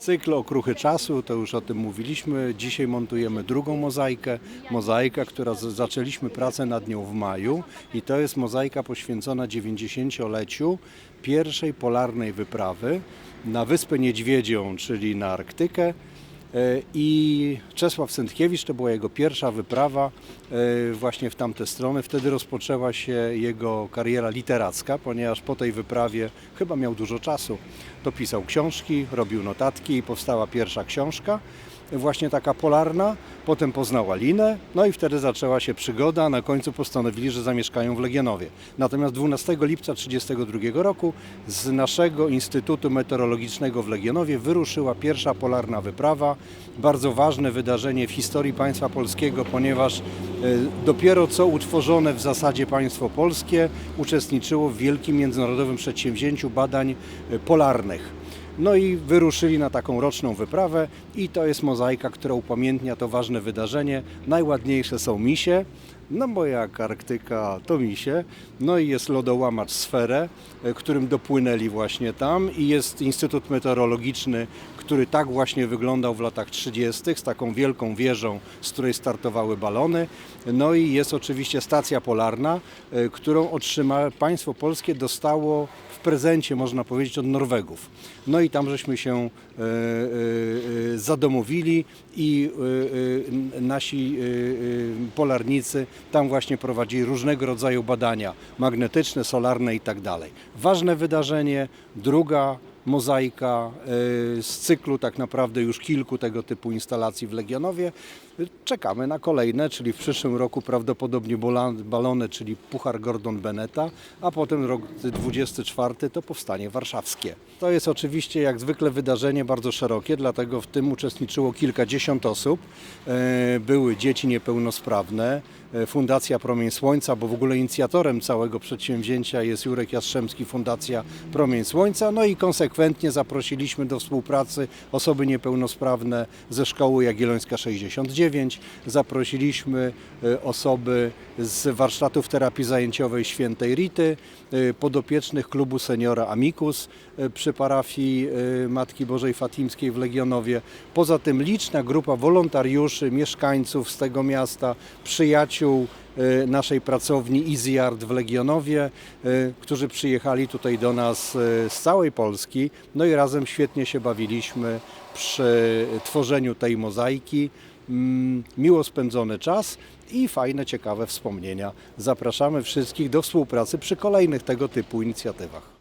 Cykl Okruchy Czasu, to już o tym mówiliśmy. Dzisiaj montujemy drugą mozaikę. Mozaikę, która zaczęliśmy pracę nad nią w maju i to jest mozaika poświęcona 90-leciu pierwszej polarnej wyprawy na Wyspę Niedźwiedzią, czyli na Arktykę. E, I Czesław Sędkiewicz, to była jego pierwsza wyprawa e, właśnie w tamte strony. Wtedy rozpoczęła się jego kariera literacka, ponieważ po tej wyprawie chyba miał dużo czasu. To pisał książki, robił notatki i powstała pierwsza książka, właśnie taka polarna. Potem poznał Alinę, no i wtedy zaczęła się przygoda. Na końcu postanowili, że zamieszkają w Legionowie. Natomiast 12 lipca 1932 roku z naszego Instytutu Meteorologicznego w Legionowie wyruszyła pierwsza polarna wyprawa. Bardzo ważne wydarzenie w historii państwa polskiego, ponieważ e, dopiero co utworzone w zasadzie państwo polskie uczestniczyło w wielkim międzynarodowym przedsięwzięciu badań e, polarnych. No i wyruszyli na taką roczną wyprawę i to jest mozaika, która upamiętnia to ważne wydarzenie. Najładniejsze są misie, no bo jak Arktyka to misie. No i jest lodołamacz Sferę, e, którym dopłynęli właśnie tam i jest Instytut Meteorologiczny, który tak właśnie wyglądał w latach 30. z taką wielką wieżą, z której startowały balony. No i jest oczywiście stacja polarna, e, którą otrzyma państwo polskie dostało w prezencie, można powiedzieć, od Norwegów. No i tam żeśmy się e, zadomowili i nasi polarnicy tam właśnie prowadzili różnego rodzaju badania magnetyczne, solarne i tak. Ważne wydarzenie, druga mozaika e, z cyklu tak naprawdę już kilku tego typu instalacji w Legionowie. Czekamy na kolejne, czyli w przyszłym roku prawdopodobnie balony, czyli Puchar Gordon Beneta, a potem rok 24 to powstanie warszawskie. To jest oczywiście jak zwykle wydarzenie bardzo szerokie, dlatego w tym uczestniczyło kilkadziesiąt osób. E, Były dzieci niepełnosprawne, e, Fundacja Promień Słońca, bo w ogóle inicjatorem całego przedsięwzięcia jest Jurek Jastrzębski, Fundacja Promień Słońca. No i konsekwentnie zaprosiliśmy do współpracy osoby niepełnosprawne ze Szkoły Jagiellońska 69. Zaprosiliśmy e, osoby z warsztatów terapii zajęciowej Świętej Rity, e, podopiecznych klubu seniora Amicus e, przy parafii Matki Bożej Fatimskiej w Legionowie. Poza tym liczna grupa wolontariuszy, mieszkańców z tego miasta, przyjaciół naszej pracowni Easy Art w Legionowie, e, którzy przyjechali tutaj do nas e, z całej Polski. No i razem świetnie się bawiliśmy przy tworzeniu tej mozaiki. Mm, Miło spędzony czas i fajne, ciekawe wspomnienia. Zapraszamy wszystkich do współpracy przy kolejnych tego typu inicjatywach.